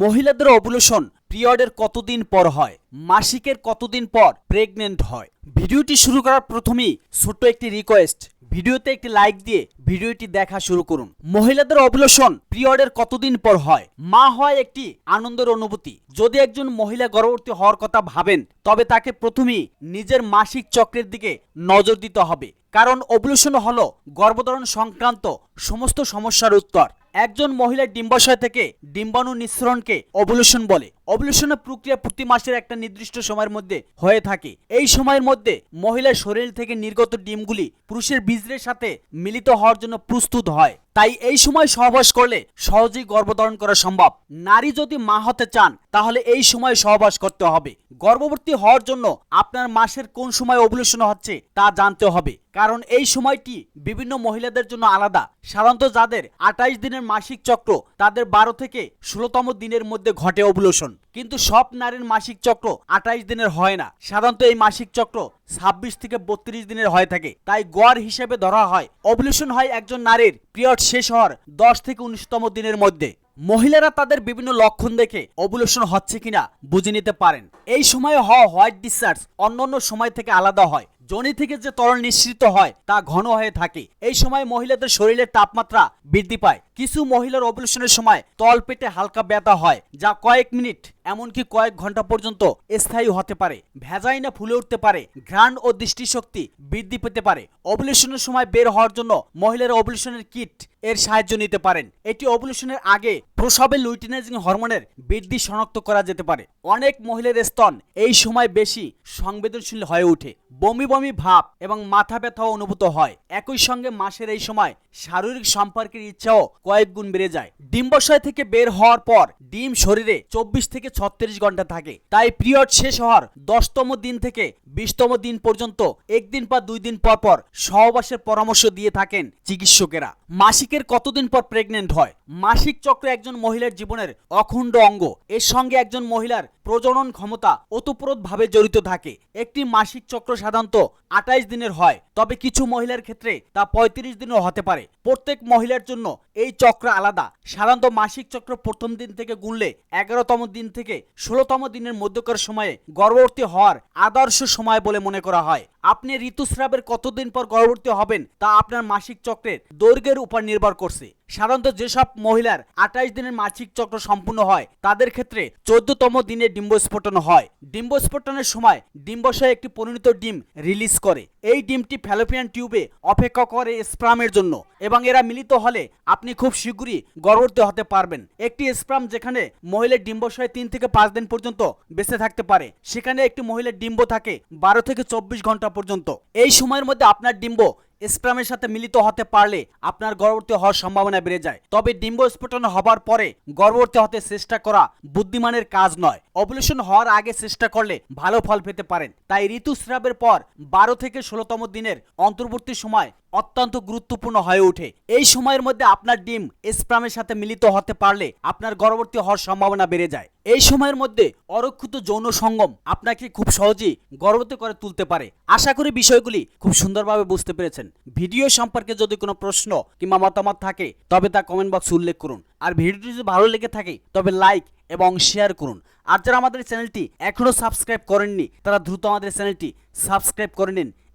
মহিলাদের অবুলেশন পিরিয়ডের কতদিন পর হয়? মাসিকের কতদিন পর প্রেগনেন্ট হয়? ভিডিওটি শুরু করার প্রথমেই ছোট্ট একটি রিকোয়েস্ট ভিডিওতে একটি লাইক দিয়ে ভিডিওটি দেখা শুরু করুন। মহিলাদের অবুলেশন পিরিয়ডের কতদিন পর হয়? মা হয় একটি আনন্দের অনুভূতি। যদি একজন মহিলা গর্ভবতী হওয়ার কথা ভাবেন, তবে তাকে প্রথমেই নিজের মাসিক চক্রের দিকে নজর দিতে হবে। কারণ অবলুশন হল গর্ভধারণ সংক্রান্ত সমস্ত সমস্যার উত্তর। একজন মহিলার ডিম্বাশয় থেকে ডিম্বাণু নিঃসরণকে অবলুশন বলে। অবলুশনের প্রক্রিয়া প্রতি মাসের একটা নির্দিষ্ট সময়ের মধ্যে হয়ে থাকে। এই সময়ের মধ্যে মহিলার শরীর থেকে নির্গত ডিমগুলি পুরুষের বীজের সাথে মিলিত হওয়ার জন্য প্রস্তুত হয়। তাই এই সময় সহবাস করলে সহজেই গর্ভধারণ করা সম্ভব। নারী যদি মা হতে চান, তাহলে এই সময় সহবাস করতে হবে। গর্ভবতী হওয়ার জন্য আপনার মাসের কোন সময় ওভুলেশন হচ্ছে তা জানতে হবে। কারণ এই সময়টি বিভিন্ন মহিলাদের জন্য আলাদা। সাধারণত যাদের আঠাইশ দিনের মাসিক চক্র, তাদের বারো থেকে ষোলোতম দিনের মধ্যে ঘটে ওভুলেশন কিন্তু সব নারীর মাসিক চক্র আঠাইশ দিনের হয় না। সাধারণত এই মাসিক চক্র ছাব্বিশ থেকে বত্রিশ দিনের হয়ে থাকে। তাই গড় হিসেবে ধরা হয়। ওভুলেশন হয় একজন নারীর পিরিয়ড শেষ হওয়ার দশ থেকে উনিশতম দিনের মধ্যে। মহিলারা তাদের বিভিন্ন লক্ষণ দেখে ওভুলেশন হচ্ছে কিনা বুঝে নিতে পারেন। এই সময়ে হওয়া হোয়াইট ডিসচার্জ অন্যান্য সময় থেকে আলাদা হয়। জনি থেকে যে তরল নিঃসৃত হয়, তা ঘন হয়ে থাকে। এই সময় মহিলাদের শরীরের তাপমাত্রা বৃদ্ধি পায়। কিছু মহিলার ওভুলেশনের সময় তল পেটে হালকা ব্যথা হয়, যা কয়েক মিনিট এমনকি কয়েক ঘণ্টা পর্যন্ত স্থায়ী হতে পারে। ভেজাইনা ফুলে উঠতে পারে, ঘ্রাণ ও দৃষ্টিশক্তি বৃদ্ধি পেতে পারে। ওভুলেশনের সময় বের হওয়ার জন্য মহিলারা ওভুলেশনের কিট এর সাহায্য নিতে পারেন। এটি ওভুলেশনের আগে প্রসবে লুইটিনাইজিং হরমোনের বৃদ্ধি শনাক্ত করা যেতে পারে। অনেক মহিলার স্তন এই সময় বেশি সংবেদনশীল হয়ে ওঠে। বমি বমি ভাব এবং মাথা ব্যথাও অনুভূত হয়। একই সঙ্গে মাসের এই সময় শারীরিক সম্পর্কের ইচ্ছাও কয়েক গুণ বেড়ে যায়। ডিম্বাশয় থেকে বের হওয়ার পর ডিম শরীরে চব্বিশ থেকে ছত্রিশ ঘণ্টা থাকে। তাই পিরিয়ড শেষ হওয়ার দশতম দিন থেকে বিশতম দিন পর্যন্ত একদিন বা দুই দিন পর পর সহবাসের পরামর্শ দিয়ে থাকেন চিকিৎসকেরা। মাসিকের কতদিন পর প্রেগনেন্ট হয়? মাসিক চক্র একজন মহিলার জীবনের অখণ্ড অঙ্গ। এর সঙ্গে একজন মহিলার প্রজনন ক্ষমতা ওতপ্রোতভাবে জড়িত থাকে। একটি মাসিক চক্র সাধারণত আঠাইশ দিনের হয়, তবে কিছু মহিলার ক্ষেত্রে তা পঁয়ত্রিশ দিনও হতে পারে। প্রত্যেক মহিলার জন্য এই চক্র আলাদা। সাধারণত মাসিক চক্র প্রথম দিন থেকে গুনলে এগারোতম দিন থেকে ষোলোতম দিনের মধ্যকার সময়ে গর্ভবতী হওয়ার আদর্শ সময় বলে মনে করা হয়। আপনি ঋতুস্রাবের কতদিন পর গর্ভবতী হবেন তা আপনার মাসিক চক্রের দৈর্ঘ্যের উপর নির্ভর করছে। সাধারণত যেসব মহিলার আঠাইশ দিনের মাসিক চক্র সম্পূর্ণ হয়, তাদের ক্ষেত্রে চোদ্দতম দিনে ডিম্বস্ফোটন হয়। ডিম্বস্ফোটনের সময় ডিম্বাশয় একটি পরিণত ডিম রিলিজ করে। এই ডিমটি ফ্যালোপিয়ান টিউবে অপেক্ষা করে স্প্রামের জন্য এবং এরা মিলিত হলে আপনি খুব শীঘ্রই গর্ভবতী হতে পারবেন। একটি স্প্রাম যেখানে মহিলার ডিম্বাশয় তিন থেকে পাঁচ দিন পর্যন্ত বেঁচে থাকতে পারে। সেখানে একটি মহিলার ডিম্ব থাকে বারো থেকে চব্বিশ ঘণ্টা পর্যন্ত। এই সময়ের মধ্যে আপনার ডিম্ব স্প্রামের সাথে মিলিত হতে পারলে আপনার গর্ভবতী হওয়ার সম্ভাবনা বেড়ে যায়। তবে ডিম্ব স্ফোটন হবার পরে গর্ভবতী হতে চেষ্টা করা বুদ্ধিমানের কাজ নয়। অবলেশন হওয়ার আগে চেষ্টা করলে ভালো ফল পেতে পারেন। তাই ঋতুস্রাবের পর বারো থেকে ষোলোতম দিনের অন্তর্বর্তী সময় অত্যন্ত গুরুত্বপূর্ণ হয়ে ওঠে। এই সময়ের মধ্যে আপনার ডিম স্প্রামের সাথে মিলিত হতে পারলে আপনার গর্ভবতী হওয়ার সম্ভাবনা বেড়ে যায়। এই সময়ের মধ্যে অরক্ষিত যৌন সঙ্গম আপনাকে খুব সহজেই গর্ভবতী করে তুলতে পারে। আশা করি বিষয়গুলি খুব সুন্দরভাবে বুঝতে পেরেছেন। ভিডিও সম্পর্কে যদি কোনো প্রশ্ন কিংবা মতামত থাকে, তবে তা কমেন্ট বক্সে উল্লেখ করুন। আর ভিডিওটি যদি ভালো লেগে থাকে, তবে লাইক এবং শেয়ার করুন। আর যারা আমাদের চ্যানেলটি এখনও সাবস্ক্রাইব করেননি, তারা দ্রুত আমাদের চ্যানেলটি সাবস্ক্রাইব করে নিন।